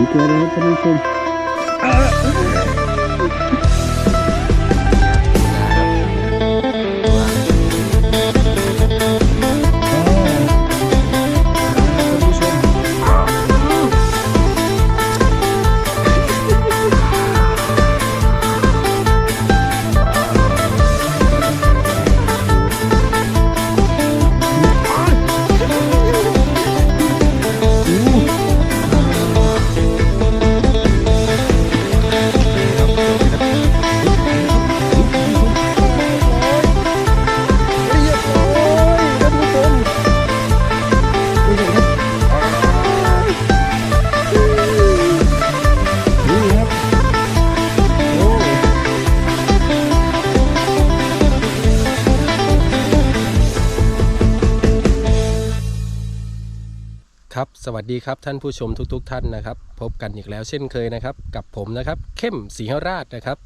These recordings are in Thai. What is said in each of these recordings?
ห็นตั วัสดีครับท่านผู้ชมทุก ๆ ท่านนะครับ พบกันอีกแล้วเช่นเคยนะครับ กับผมนะครับ เข้มสีหราชนะครับ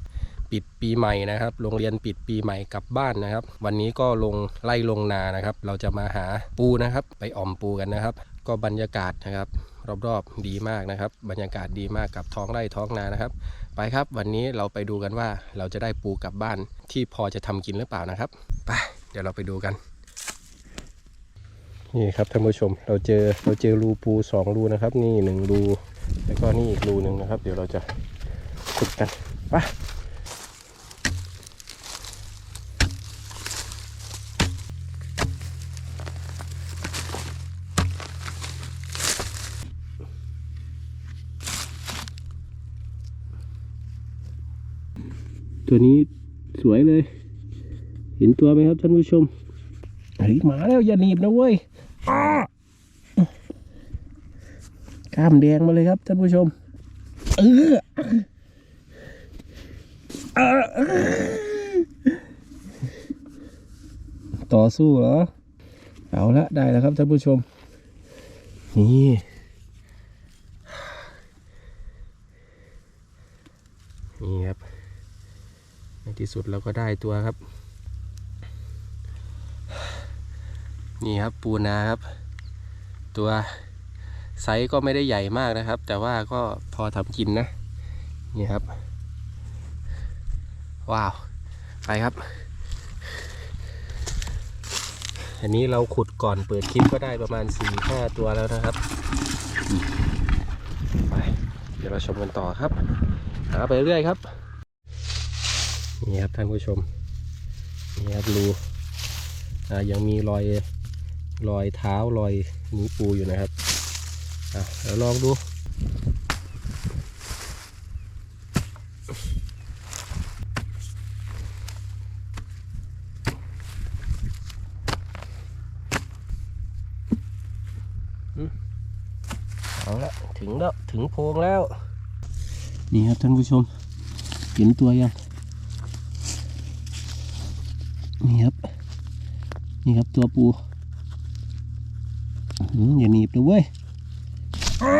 ปิดปีใหม่นะครับ โรงเรียนปิดปีใหม่กลับบ้านนะครับ วันนี้ก็ลงไล่ลงนานะครับ เราจะมาหาปูนะครับ ไปอ่อมปูกันนะครับ ก็บรรยากาศนะครับ รอบๆดีมากนะครับ บรรยากาศดีมากกับท้องไร่ท้องนานะครับ ไปครับวันนี้เราไปดูกันว่าเราจะได้ปูกลับบ้านที่พอจะทำกินหรือเปล่านะครับ ไปเดี๋ยวเราไปดูกัน นี่ครับท่านผู้ชมเราเจอเราเจอรูปูสองรูนะครับ นี่หนึ่งรูแล้วก็นี่อีกรูหนึ่งนะครับ เดี๋ยวเราจะขุดกันไปตัวนี้สวยเลย เห็นตัวไหมครับท่านผู้ชมเฮ้ยมาแล้วอย่าหนีบนะเว้ย กล้ามแดงมาเลยครับท่านผู้ชม เออต่อสู้เหรอ เอาละได้แล้วครับท่านผู้ชม นี่นี่ครับ ในที่สุดเราก็ได้ตัวครับ นี่ครับปูนาครับ ตัวไซส์ก็ไม่ได้ใหญ่มากนะครับ แต่ว่าก็พอทำกินนะ นี่ครับ ว้าว ไปครับ อันนี้เราขุดก่อนเปิดคลิปก็ได้ประมาณ4ี่ห้าตัวแล้วนะครับ ไปเดี๋ยวเราชมกันต่อครับ หาไปเรื่อยครับ นี่ครับท่านผู้ชม นี่ครับรูอ่ายังมีรอย รอยเท้ารอยนิปูอยู่นะครับอะเดี๋ยวลองดูเอาละถึงแล้วถึงโพรงแล้ว นี่ครับท่านผู้ชม เห็นตัวยัง นี่ครับ นี่ครับตัวปู อื้อหืออย่าหนีบนะเว้ยอ้า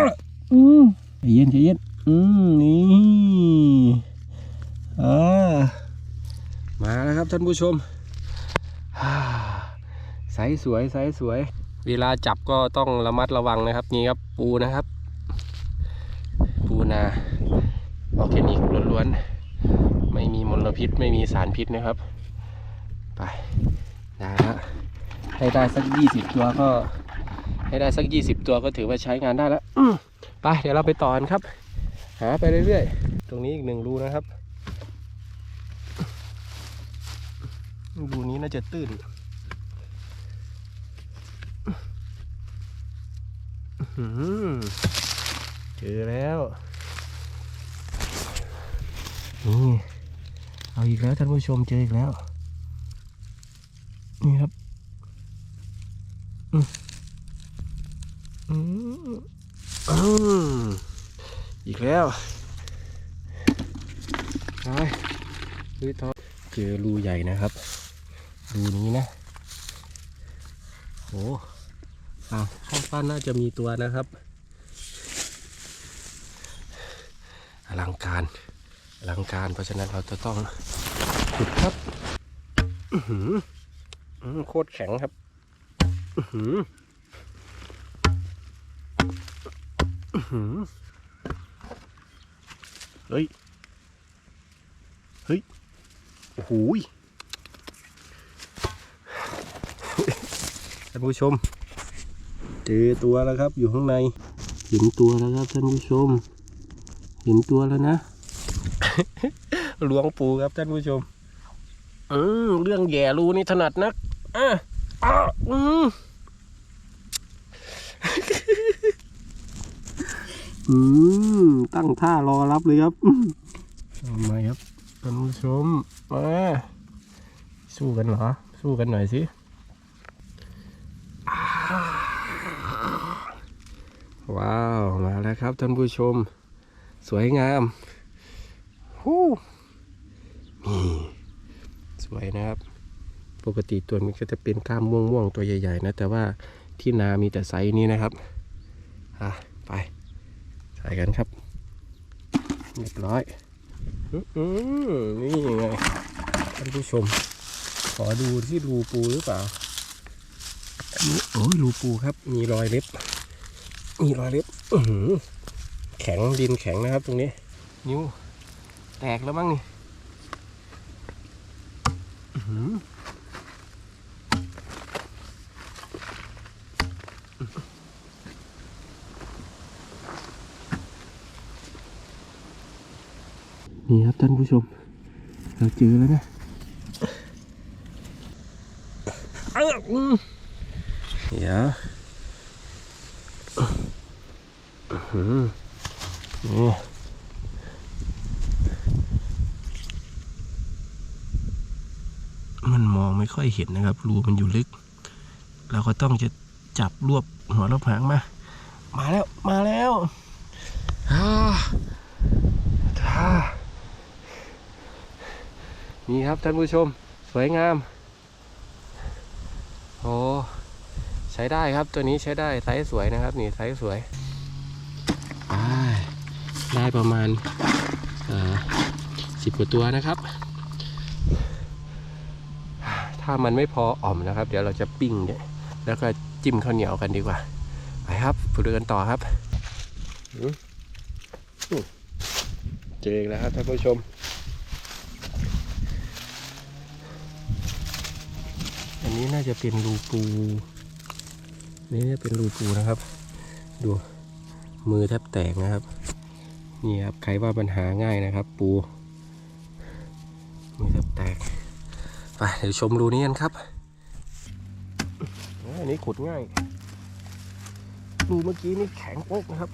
อืมใจเย็นใจเย็นอืมนี่อ่ามาแล้วครับท่านผู้ชมฮ่าใสสวยใสสวย เวลาจับก็ต้องระมัดระวังนะครับ นี่ครับปูนะครับ ปูนาออร์แกนิกล้วนๆ ไม่มีมลพิษไม่มีสารพิษนะครับ ไปได้แล้วให้ได้สักยี่สิบตัวก็ ให้ได้สักยี่สิบตัวก็ถือว่าใช้งานได้แล้วอืมไปเดี๋ยวเราไปต่อกันครับ หาไปเรื่อยๆ ตรงนี้อีกหนึ่งรูนะครับรูนี้น่าจะตื้นอื้อหือเจอแล้วนี่เอาอีกแล้วท่านผู้ชมเจออีกแล้ว นี่ครับ อีกแล้วไปดูท้อเจอรูใหญ่นะครับ รูนี้นะโอ้อะข้างฟ้านน่าจะมีตัวนะครับ อลังการ อลังการเพราะฉะนั้นเราจะต้องขุดครับอือหืมโคตรแข็งครับ อือหือ อื้อหือฮ้ย เฮ้ย โอ้โหท่านผู้ชม เจอตัวแล้วครับ อยู่ข้างใน เห็นตัวแล้วครับท่านผู้ชม เห็นตัวแล้วนะหลวงปู่ครับท่านผู้ชมอืมเรื่องแย่รูนี่ถนัดนักอะอะอืม อืมตั้งท่ารอรับเลยครับทำไมครับท่านผู้ชมมาสู้กันเหรอ สู้กันหน่อยสิว้าว มาแล้วครับท่านผู้ชม สวยงามฮู้นี่สวยนะครับ ปกติตัวมันก็จะเป็นกล้ามม่วงๆ ตัวใหญ่ๆ นะ แต่ว่าที่นามีแต่ไซส์นี้นะครับ อะ ไป ใส่กันครับเรียบร้อยอือหือนี่ไงท่านผู้ชม ขอดูที่รูปูหรือเปล่าอันนี้โอ้ยรูปูครับ มีรอยเล็บ มีรอยเล็บอือแข็งดินแข็งนะครับตรงนี้ นิ้ว แตกแล้วมั้งนี่อือ นี่ครับท่านผู้ชม เราเจอแล้วนะเออเดี๋ยวอื้อหือนี่มันมองไม่ค่อยเห็นนะครับ รูมันอยู่ลึก เราก็ต้องจะจับรวบหัวรบหางมา มาแล้ว มาแล้วอ่าอ่า นี่ครับท่านผู้ชมสวยงามโอ้ใช้ได้ครับตัวนี้ใช้ได้ไซส์สวยนะครับ นี่ไซส์สวยได้ประมาณสิบกว่าตัวนะครับ ถ้ามันไม่พออ่อมนะครับ เดี๋ยวเราจะปิ้งเนี่ยแล้วก็จิ้มข้าวเหนียวกันดีกว่าไปครับไปดูกันต่อครับเจอแล้วครับท่านผู้ชม นี้น่าจะเป็นรูปูนี่น่าเป็นรูปูนะครับ ดูมือแทบแตกนะครับ นี่ครับใครว่าปัญหาง่ายนะครับ ปู มือแทบแตกไปเดี๋ยวชมรูนี้กันครับอันนี้ขุดง่ายรูเมื่อกี้นี่แข็งโป๊กนะครับ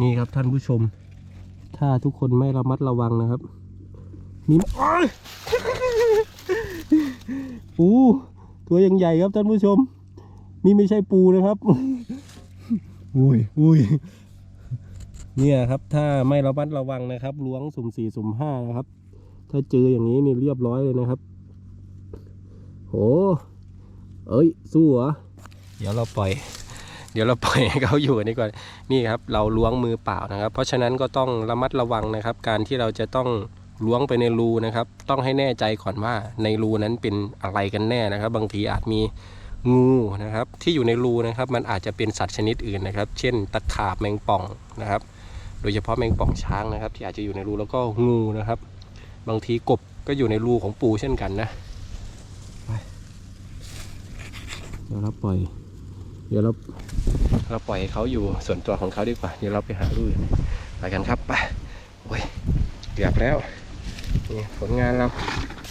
นี่ครับท่านผู้ชม ถ้าทุกคนไม่ระมัดระวังนะครับ มีโอ๊ยปูตัวยังใหญ่ครับท่านผู้ชม นี่ไม่ใช่ปูนะครับ อุ้ยอุ้ยเนี่ยครับ ถ้าไม่ระมัดระวังนะครับล้วงสุ่มสี่สุ่มห้านะครับ ถ้าเจออย่างนี้นี่เรียบร้อยเลยนะครับโหเอ้ย สู้เหรอ เดี๋ยวเราปล่อย เดี๋ยวเราปล่อยให้เขาอยู่กันนี้ก่อน นี่ครับ เราล้วงมือเปล่านะครับ เพราะฉะนั้นก็ต้องระมัดระวังนะครับ การที่เราจะต้อง ล้วงไปในรูนะครับ ต้องให้แน่ใจก่อนว่าในรูนั้นเป็นอะไรกันแน่นะครับ บางทีอาจมีงูนะครับ ที่อยู่ในรูนะครับ มันอาจจะเป็นสัตว์ชนิดอื่นนะครับ เช่น ตะขาบแมงป่องนะครับ โดยเฉพาะแมงป่องช้างนะครับ ที่อาจจะอยู่ในรูแล้วก็งูนะครับ บางทีกบก็อยู่ในรูของปูเช่นกันนะไปเดี๋ยวเราปล่อย เดี๋ยวเราเราปล่อยให้เขาอยู่ส่วนตัวของเขาดีกว่า เดี๋ยวเราไปหาลูกอื่นไปกันครับไปโอ้ยเกือบแล้ว นี่ผลงานเรา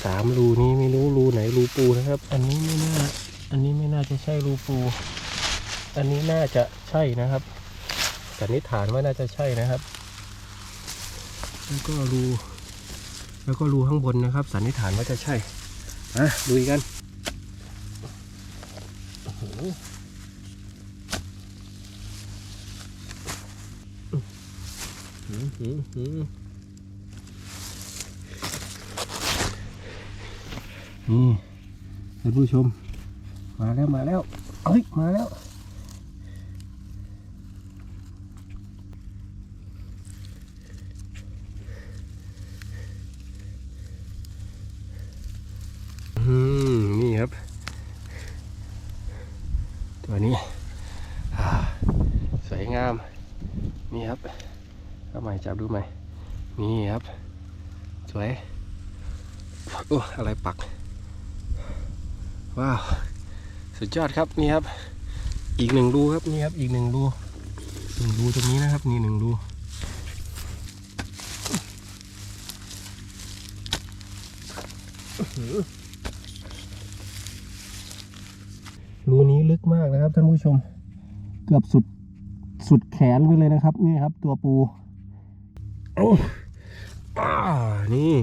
สามรูนี้ไม่รู้รูไหนรูปูนะครับ อันนี้ไม่น่า อันนี้ไม่น่าจะใช่รูปู อันนี้น่าจะใช่นะครับสันนิษฐานว่าน่าจะใช่นะครับ แล้วก็รู แล้วก็รูข้างบนนะครับ สันนิษฐานว่าจะใช่อะดูกันโอ้โหหืมหืมหืม นี่ท่านผู้ชม มาแล้วมาแล้วเอ้ยมาแล้ว อืม นี่ครับ ตัวนี้อ่างาม นี่ครับเอาใหม่จับดูใหม่ นี่ครับ สวย โอ้ อะไรปัก ว้าว สุดยอดครับนี่ครับ อีกหนึ่งรูครับนี่ครับอีกหนึ่งรูหนึ่งรูตรงนี้นะครับนี่หนึ่งรูรูนี้ลึกมากนะครับท่านผู้ชม เกือบสุดสุดแขนไปเลยนะครับ นี่ครับตัวปูโอ้อนี่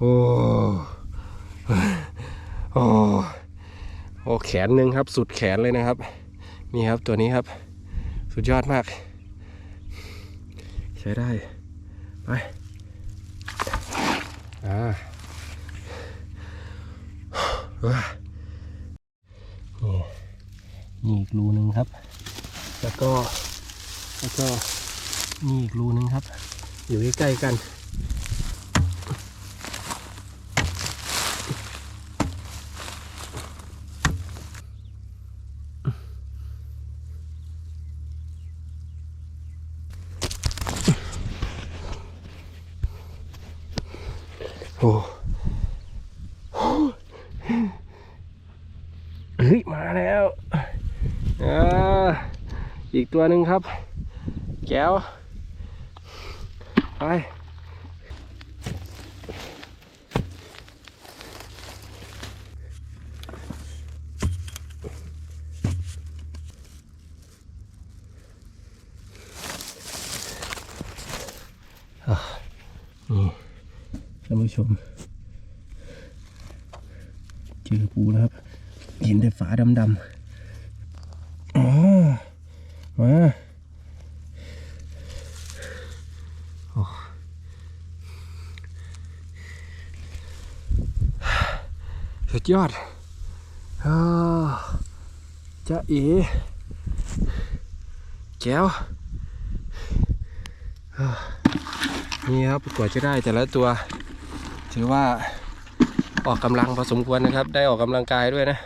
โอ้โอ้โอ้แขนหนึ่งครับ สุดแขนเลยนะครับ นี่ครับตัวนี้ครับ สุดยอดมาก ใช้ได้ ไปอ่าว้านี่นี่อีกรูหนึ่งครับ แล้วก็ แล้วก็นี่อีกรูหนึ่งครับ อยู่ใกล้ๆกัน โอ้เฮ้ย มาแล้ว อีกตัวหนึ่งครับ แก้ว ไป นี่ท่านผู้ชม เจอปูแล้วครับเห็นแต่ฝาดำๆอ๋อมาโอ้สุด ยอดอาจะเอ๋แก้วอ่านี่ครับกว่าจะได้แต่ละตัว ถือว่าออกกำลังพอสมควรนะครับ ได้ออกกำลังกายด้วยนะ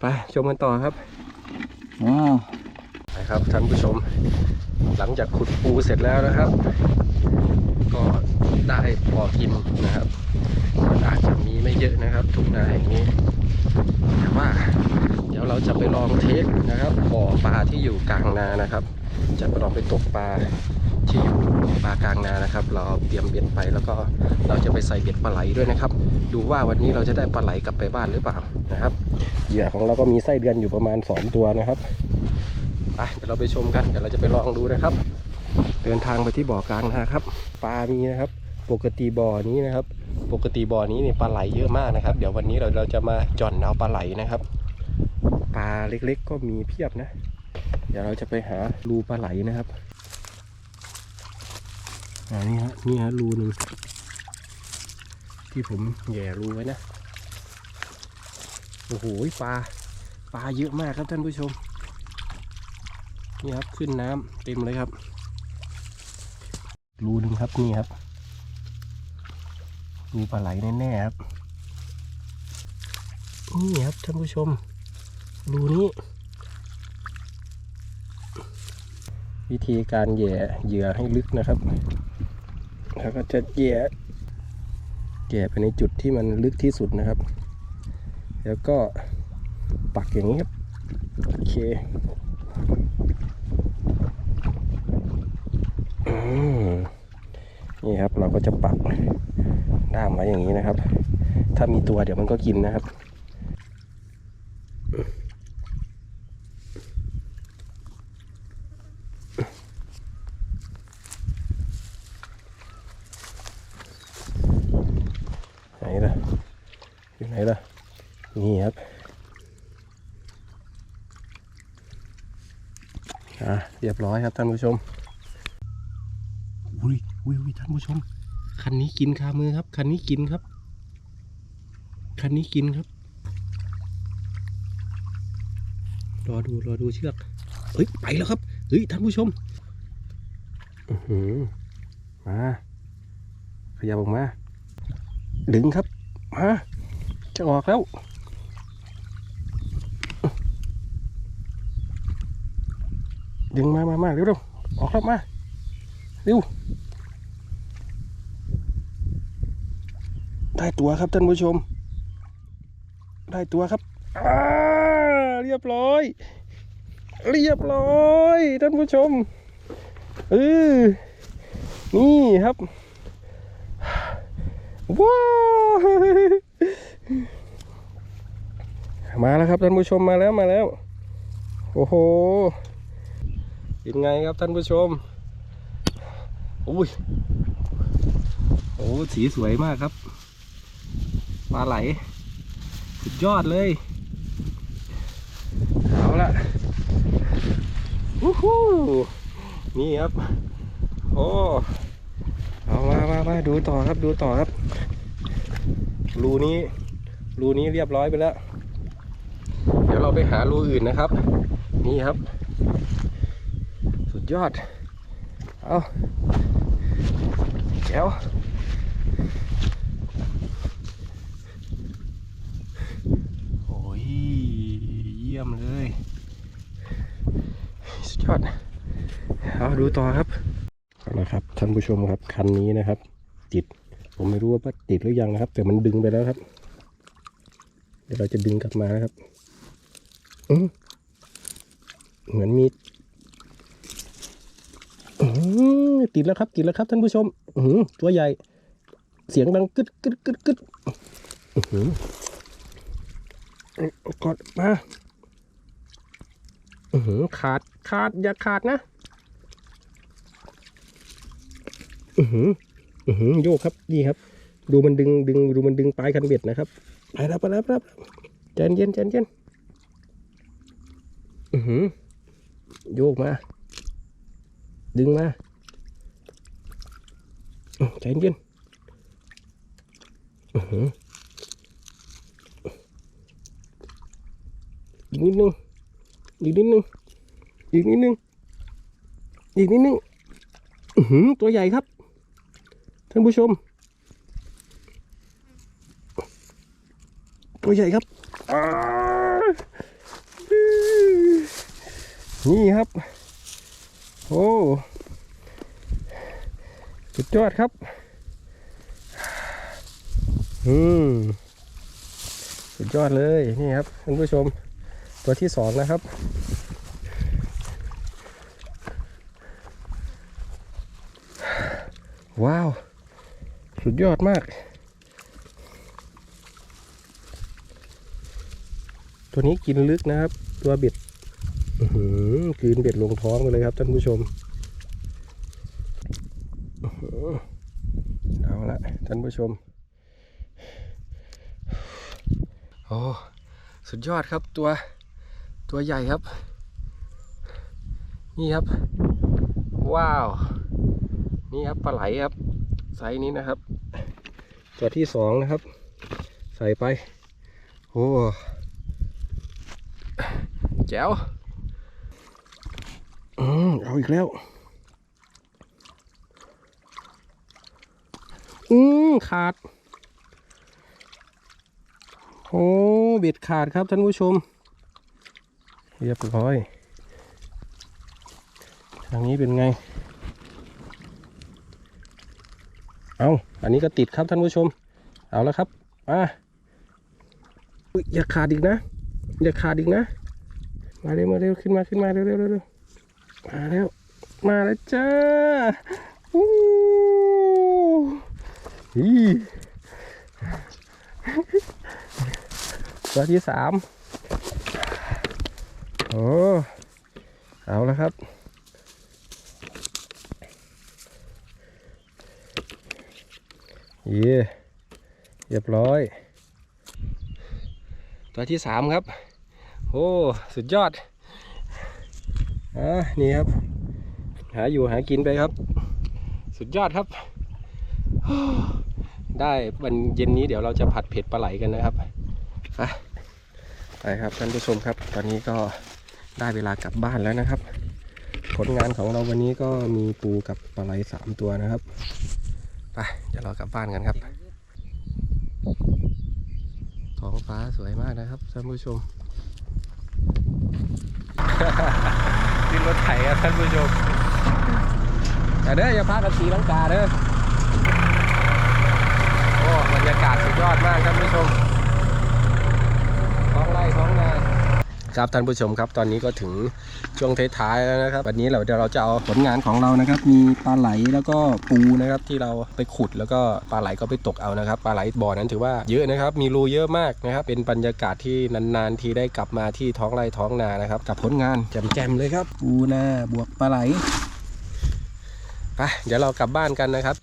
ไปชมกันต่อครับว้าวไปครับท่านผู้ชม หลังจากขุดปูเสร็จแล้วนะครับ ก็ได้พอกินนะครับมัน อาจจะมีไม่เยอะนะครับทุ่งนาแห่งนี้แต่ว่า เดี๋ยวเราจะไปลองเทสนะครับบ่อปลาที่อยู่กลางนานะครับ จะไปลองไปตกปลาที่อยู่ปลากลางนานะครับ เราเอาเตรียมเบ็ดไปแล้วก็เราจะไปใส่เบ็ดปลาไหลด้วยนะครับ ดูว่าวันนี้เราจะได้ปลาไหลกลับไปบ้านหรือเปล่านะครับเหยื่อของเราก็มีไส้เดือนอยู่ประมาณ 2 ตัวนะครับไปเดี๋ยวเราไปชมกันเดี๋ยวเราจะไปลองดูนะครับ เดินทางไปที่บ่อกลางนาครับ ปลามีนะครับ ปกติบ่อนี้นะครับ ปกติบ่อนี้เนี่ยปลาไหลเยอะมากนะครับ เดี๋ยววันนี้เราเราจะมาจ่อนเอาปลาไหลนะครับ ปลาเล็กๆ ก็มีเพียบนะ เดี๋ยวเราจะไปหารูปลาไหลนะครับอ่านี่ฮะนี่ฮะรูหนึ่งที่ผมแย่รูไว้นะโอ้โหปลาปลาเยอะมากครับท่านผู้ชมนี่ครับขึ้นน้ำเต็มเลยครับรูหนึ่งครับนี่ครับ รูปลาไหลแน่ๆครับ นี่ครับท่านผู้ชม รูนี้ วิธีการแหย่เหยื่อให้ลึกนะครับ แล้วก็จะแหย่แหย่ไปในจุดที่มันลึกที่สุดนะครับ แล้วก็ปักอย่างนี้ครับ โอเคอืม นี่ครับเราก็จะปักด้ามไว้อย่างนี้นะครับ ถ้ามีตัวเดี๋ยวมันก็กินนะครับไหนล่ะอยู่ไหนล่ะนี่ครับอะเรียบร้อยครับท่านผู้ชม อุ้ยท่านผู้ชม คันนี้กินคามือครับ คันนี้กินครับ คันนี้กินครับ รอดูรอดูเชือก เฮ้ยไปแล้วครับ เฮ้ยท่านผู้ชมอืมา ขยับออกมา ดึงครับ มา จะออกแล้วดึงมามามาเร็วๆออกครับมา เร็ว ได้ตัวครับท่านผู้ชม ได้ตัวครับเรียบร้อย เรียบร้อยท่านผู้ชมเออนี่ครับว้าวมาแล้วครับท่านผู้ชมมาแล้วมาแล้ว โอ้โหเป็นไงครับท่านผู้ชมอุ้ยโอ้สีสวยมากครับ ปลาไหล สุดยอดเลย เอาละวู้ฮู้นี่ครับ โอ้เอามามามาดูต่อครับดูต่อครับ รูนี้รูนี้เรียบร้อยไปแล้ว เดี๋ยวเราไปหารูอื่นนะครับ นี่ครับ สุดยอด เอาแก้ว โอ้ยเยี่ยมเลย สุดยอดเอาดูต่อครับเอาละครับท่านผู้ชมครับคันนี้นะครับ ติด ผมไม่รู้ว่าติดหรือยังนะครับ แต่มันดึงไปแล้วครับ เดี๋ยวเราจะดึงกลับมานะครับเหมือนมีติดแล้วครับติดแล้วครับท่านผู้ชมอืตัวใหญ่ เสียงดังกึดกึดกึดกึด กดมาอือหือขาดขาดอย่าขาดนะอือหืออือหือโยกครับนี่ครับ ดูมันดึงดึงดูมันดึงปลายคันเบ็ดนะครับไปแล้วไปแล้วไปแล้วใจเย็นใจเย็นอือหือโยกมา ดึงมาใจเย็นอือหือ อีกนิดนึง อีกนิดนึง อีกนิดนึง อีกนิดนึงหือตัวใหญ่ครับ ท่านผู้ชม ตัวใหญ่ครับ นี่ครับ โอ้สุดยอดครับ อืมสุดยอดเลย นี่ครับท่านผู้ชม ตัวที่สองนะครับ ว้าว สุดยอดมาก ตัวนี้กินลึกนะครับ ตัวเบ็ดอื้อหือกลืนเบ็ดลงท้องไปเลยครับท่านผู้ชมเอาละท่านผู้ชมโอ้สุดยอดครับตัว ตัวใหญ่ครับ นี่ครับ ว้าว นี่ครับปลาไหลครับ ไซส์นี้นะครับ ตัวที่สองนะครับ ใส่ไปโอ้แจ๋วอืมเอาอีกแล้ว อืมขาด โอ้เบ็ดขาดครับท่านผู้ชม เรียบร้อย ทางนี้เป็นไง เอาอันนี้ก็ติดครับท่านผู้ชม เอาแล้วครับมาอยอย่าขาดอีกนะ อย่าขาดอีกนะ มาเร็วมาเร็วขึ้นมาขึ้นมาเร็วเร็วเร็วมาแล้ว มาแล้วจ้าอู้ฮีตัวที่สาม อ้เอาแล้วครับ เย่เรียบร้อย ตัวที่สามครับ โอ้ สุดยอด อ่านี่ครับ หาอยู่หากินไปครับ สุดยอดครับ ได้วันเย็นนี้เดี๋ยวเราจะผัดเผ็ดปลาไหลกันนะครับ ไปครับท่านผู้ชมครับ ตอนนี้ก็ ได้เวลากลับบ้านแล้วนะครับ ผลงานของเราวันนี้ก็มีปูกับปลาไหลสามตัวนะครับ ไปเดี๋ยวเรากลับบ้านกันครับท้องฟ้าสวยมากนะครับท่านผู้ชม ขึ้นรถไถครับท่านผู้ชมแต่เด้ออย่าพากันสีลังกาเด้อโอ้บรรยากาศสุดยอดมากท่านผู้ชมท้องไร่ท้องนา ครับท่านผู้ชมครับตอนนี้ก็ถึงช่วงท้ายๆแล้วนะครับ วันนี้เราเดี๋ยวเราจะเอาผลงานของเรานะครับ มีปลาไหลแล้วก็ปูนะครับที่เราไปขุดแล้วก็ปลาไหลก็ไปตกเอานะครับปลาไหลบ่อนั้นถือว่าเยอะนะครับ มีรูเยอะมากนะครับ เป็นบรรยากาศที่นานๆทีได้กลับมาที่ท้องไร่ท้องนานะครับ กับผลงานแจ่มๆเลยครับปูนาบวกปลาไหลไปเดี๋ยวเรากลับบ้านกันนะครับ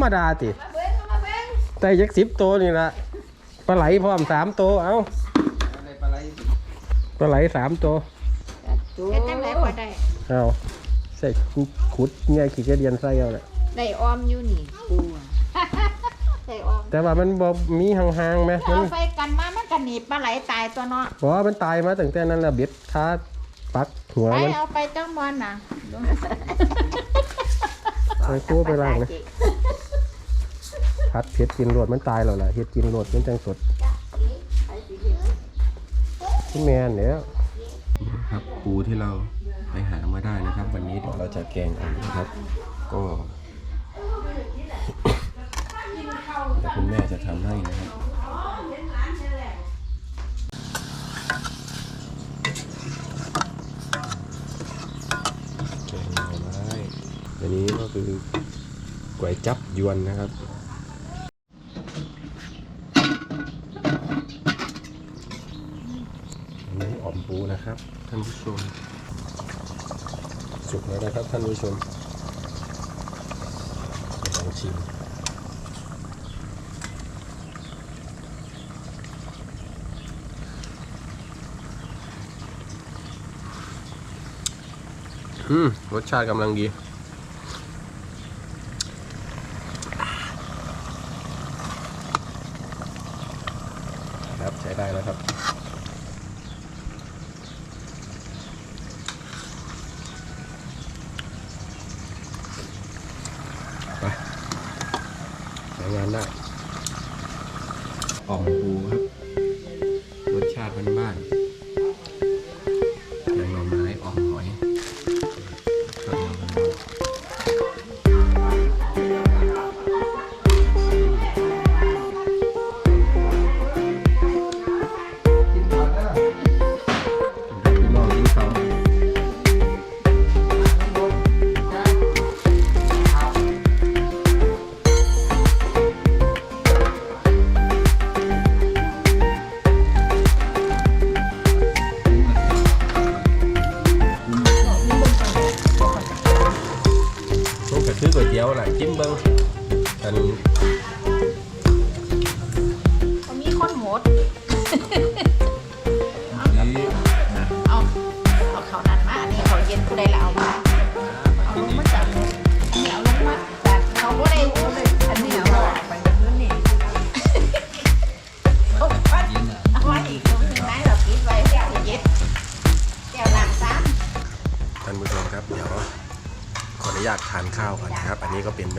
รรมดาติมาเบิ้งมาเบิ้งแต่ยักสิบตัวนี่ละปลาไหลพร้อมสามตัวเอาปลาไหลสามตัวเฮ็ดจังไดก็ได้เอาใส่ขุดเนี่ยขี้กระเดียนใส่เอาแหละได้ออมอยู่นี่ปูอะได้ออมแต่ว่ามันบ่มีห่างๆไหมมันเอาไฟกันมามันกันหนีบปลาไหลตายตัวเนาะบอกว่ามันตายมาตั้งแต่นั้นละเบ็ดคาปักหัวไปมันเอาไปจ้องมอนน่ะไปกู้ไปล้างนะ พัดเผ็ดกินโรดมันตายแล้วล่ะเฮ็ดกินโรดมันจังสดพี่แมนเนี่ยครับปูที่เราไปหามาได้นะครับ วันนี้เดี๋ยวเราจะแกงกันนะครับ ก็คุณแม่จะทำให้นะครับแกงหน่อไม้อันนี้ก็คือก๋วยจับยวนนะครับ อันนี้อ่อมปู นะครับ ท่านผู้ชม สุกแล้วนะครับท่านผู้ชมลองชิมอืมรสชาติกำลังดีครับใช้ได้แล้วครับ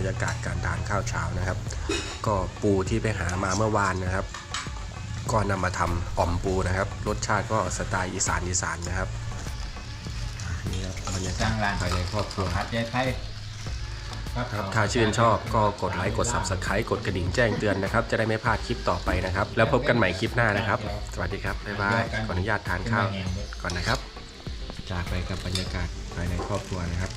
รรยากาศการทานข้าวเช้านะครับ ก็ปูที่ไปหามาเมื่อวานนะครับ ก็นำมาทำอ่อมปูนะครับ รสชาติก็สไตล์อีสานอีสานนะครับนี่ครับบรรยากาจ้าศงร้านภายในครอบครัวหัดใจไทยครับถ้าชื่นชอบก็กดไลค์กด subscribe กดกระดิ่งแจ้งเตือนนะครับ จะได้ไม่พลาดคลิปต่อไปนะครับ แล้วพบกันใหม่คลิปหน้านะครับ สวัสดีครับ บ๊ายบายขออนุญาตทานข้าวก่อนนะครับ จากไปกับบรรยากาศภายในครอบครัวนะครับ